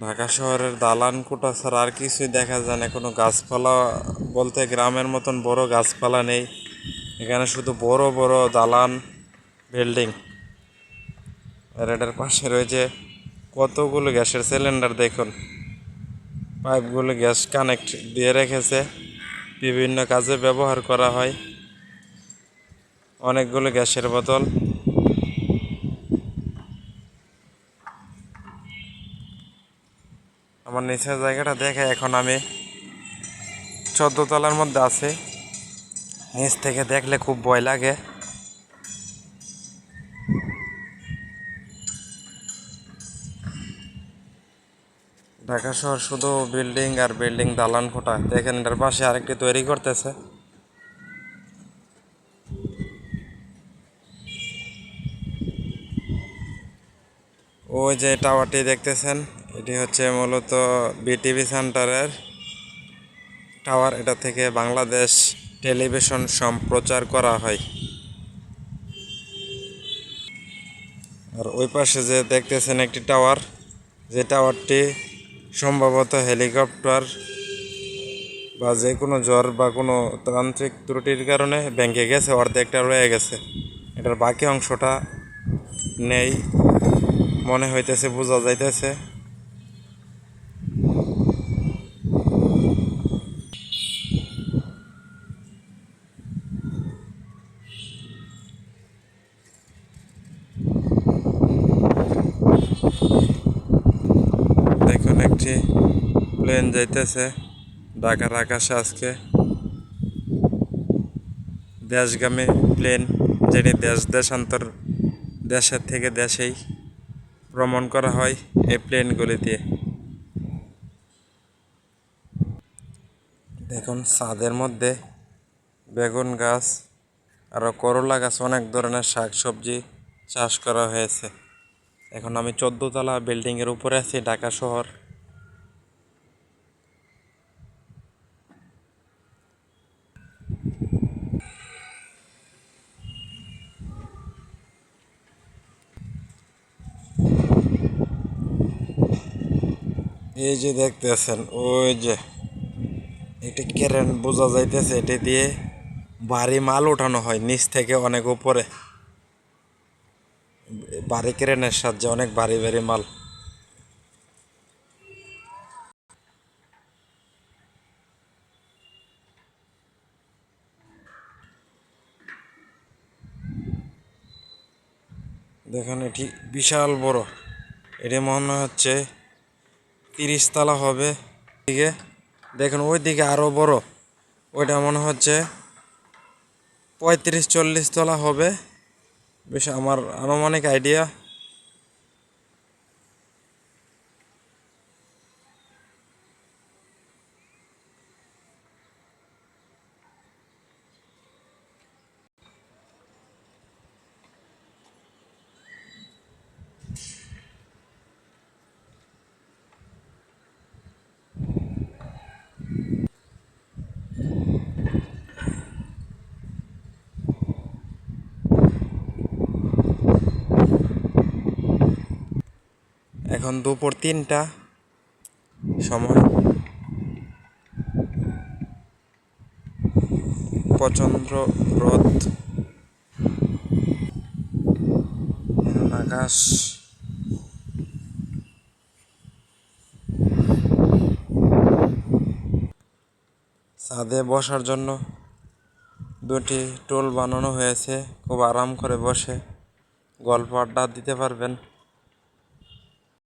ঢাকা শহরের দালান কোটা ছাড়া আর কিছুই দেখা যায় না। কোনো গাছপালা বলতে গ্রামের মতন বড় গাছপালা নেই। এখানে শুধু বড় বড় দালান বিল্ডিং। আর এটার পাশে রয়েছে কতগুলো গ্যাসের সিলিন্ডার দেখুন। পাইপগুলো গ্যাস কানেক্ট দিয়ে রেখেছে। বিভিন্ন কাজে ব্যবহার করা হয়। অনেকগুলো গ্যাসের বোতল। আমার নিচের জায়গাটা দেখে এখন আমি চোদ্দ তলার মধ্যে আছি। নিচ থেকে দেখলে খুব ভয় লাগে। ঢাকা শহর শুধু বিল্ডিং আর বিল্ডিং দালান কোটা দেখেন এটার পাশে আরেকটি তৈরি করতেছে। ওই যে টাওয়ারটি দেখতেছেন। এটি হচ্ছে মূলত বিটিভি সেন্টারের টাওয়ার। এটা থেকে বাংলাদেশ টেলিভিশন সম্প্রচার করা হয়। আর ওই পাশে যে দেখতেছেন একটি টাওয়ার, যে টাওয়ারটি সম্ভবত হেলিকপ্টার বা যে কোনো জ্বর বা কোনো তান্ত্রিক ত্রুটির কারণে ব্যাংকে গেছে, অর্ধেকটা রয়ে গেছে। এটার বাকি অংশটা নেই, মনে হইতেছে, বোঝা যাইতেছে দেখুন একটি প্লেন যাইতেছে, ঢাকার আকাশে আজকে। দেশগামী প্লেন, যেটি দেশ, দেশান্তর দেশের থেকে দেশেই ভ্রমণ করা হয় এই প্লেনগুলি দিয়ে দেখুন, ছাদের মধ্যে বেগুন গাছ আরও করলা গাছ, অনেক ধরনের শাক সবজি চাষ করা হয়েছে। এখন আমি চোদ্দতলা বিল্ডিংয়ের উপরে আছি, ঢাকা শহর। এই যে দেখতেছেন, ওই যে একটি ক্যারেন বোঝা যাইতেছে, এটি দিয়ে ভারী মাল ওঠানো হয় নিচ থেকে অনেক উপরে। ভারী ক্রেনের সাহায্যে অনেক ভারী ভারী মাল। দেখুন, এটি বিশাল বড়। এটি মনে হচ্ছে তিরিশ তালা হবে। দিকে দেখুন ওই দিকে আরও বড়। ওইটা মনে হচ্ছে পঁয়ত্রিশ চল্লিশ তলা হবে। বেশ আমার আনুমানিক আইডিয়া এখন দুপুর তিনটা সময়। প্রচণ্ড রোদ। আকাশ। ছাদে বসার জন্য দুটি টুল বানানো হয়েছে। খুব আরাম করে বসে। গল্প আড্ডা দিতে পারবেন।